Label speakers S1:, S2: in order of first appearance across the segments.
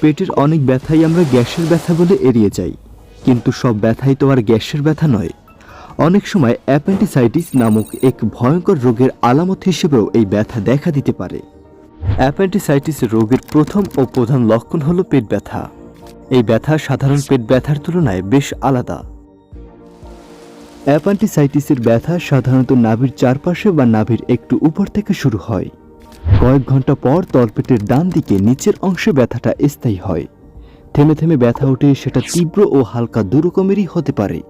S1: পেটের অনেক ব্যথাই আমরা গ্যাসের ব্যথা বলে এড়িয়ে যাই। কিন্তু সব ব্যথাই তো আর গ্যাসের ব্যথা নয়। অনেক সময় অ্যাপেন্ডিসাইটিস নামক এক ভয়ঙ্কর রোগের আলামত হিসেবেও এই ব্যথা দেখা দিতে পারে। অ্যাপেন্ডিসাইটিস রোগের প্রথম ও প্রধান লক্ষণ হলো পেট ব্যথা। এই ব্যথা সাধারণ পেট ব্যথার তুলনায় বেশ আলাদা। অ্যাপেন্ডিসাইটিসের ব্যথা সাধারণত নাভির চারপাশে বা নাভির একটু উপর থেকে শুরু হয়। কয়েক ঘণ্টা পর তলপেটের ডান দিকে নিচের অংশে ব্যথাটা স্থায়ী হয়। থেমে থেমে ব্যথা উঠে সেটা তীব্র ও হালকা দু রকমেরই হতে পারে।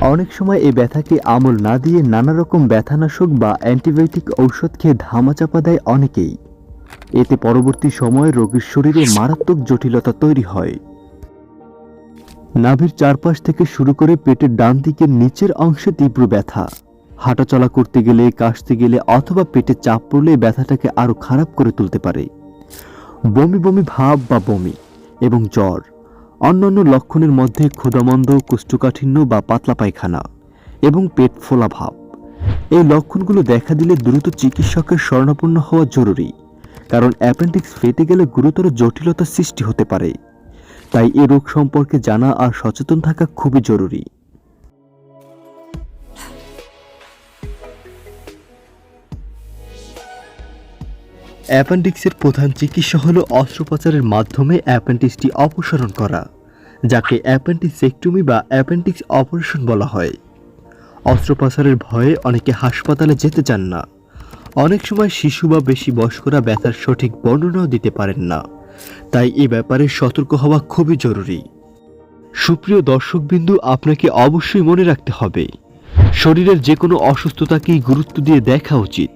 S1: অনেক সময় এই ব্যথাকে আমল না দিয়ে নানা রকম ব্যথানাশক বা অ্যান্টিবায়োটিক ঔষধ খেয়ে ধামাচাপা দেয় অনেকেই। এতে পরবর্তী সময়ে রোগীর শরীরে মারাত্মক জটিলতা তৈরি হয়। নাভির চারপাশ থেকে শুরু করে পেটের ডান দিকের নিচের অংশে তীব্র ব্যথা। হাঁটাচলা করতে গেলে, কাশতে গেলে অথবা পেটে চাপ পড়লে ব্যথাটাকে আরও খারাপ করে তুলতে পারে। বমি বমি ভাব বা বমি এবং জ্বর, অন্যান্য লক্ষণের মধ্যে ক্ষুধামন্দ, কোষ্ঠকাঠিন্য বা পাতলা পায়খানা এবং পেট ফোলা ভাব। এই লক্ষণগুলো দেখা দিলে দ্রুত চিকিৎসকের শরণাপন্ন হওয়া জরুরি, কারণ অ্যাপেন্ডিক্স ফেটে গেলে গুরুতর জটিলতার সৃষ্টি হতে পারে। তাই এ রোগ সম্পর্কে জানা আর সচেতন থাকা খুবই জরুরি। অ্যাপেন্ডিক্সের প্রধান চিকিৎসা হলো অস্ত্রোপচারের মাধ্যমে অ্যাপেন্ডিক্সটি অপসারণ করা, যাকে অ্যাপেন্ডিক্সেক্টমি বা অ্যাপেন্ডিক্স অপারেশন বলা হয়। অস্ত্রোপচারের ভয়ে অনেকে হাসপাতালে যেতে চান না। অনেক সময় শিশু বা বেশি বয়স্করা ব্যথার সঠিক বর্ণনাও দিতে পারেন না। তাই এ ব্যাপারে সতর্ক হওয়া খুবই জরুরি। সুপ্রিয় দর্শকবিন্দু, আপনাকে অবশ্যই মনে রাখতে হবে শরীরের যে কোনো অসুস্থতাকেই গুরুত্ব দিয়ে দেখা উচিত।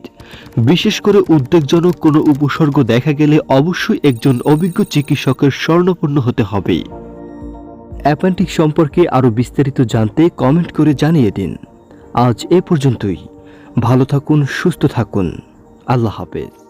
S1: বিশেষ করে উদ্বেগজনক কোনো উপসর্গ দেখা গেলে অবশ্যই একজন অভিজ্ঞ চিকিৎসকের স্বর্ণপূর্ণ হতে হবে। অ্যাপেন্ডিক্স সম্পর্কে আরও বিস্তারিত জানতে কমেন্ট করে জানিয়ে দিন। আজ এ পর্যন্তই। ভালো থাকুন, সুস্থ থাকুন। আল্লাহ হাফেজ।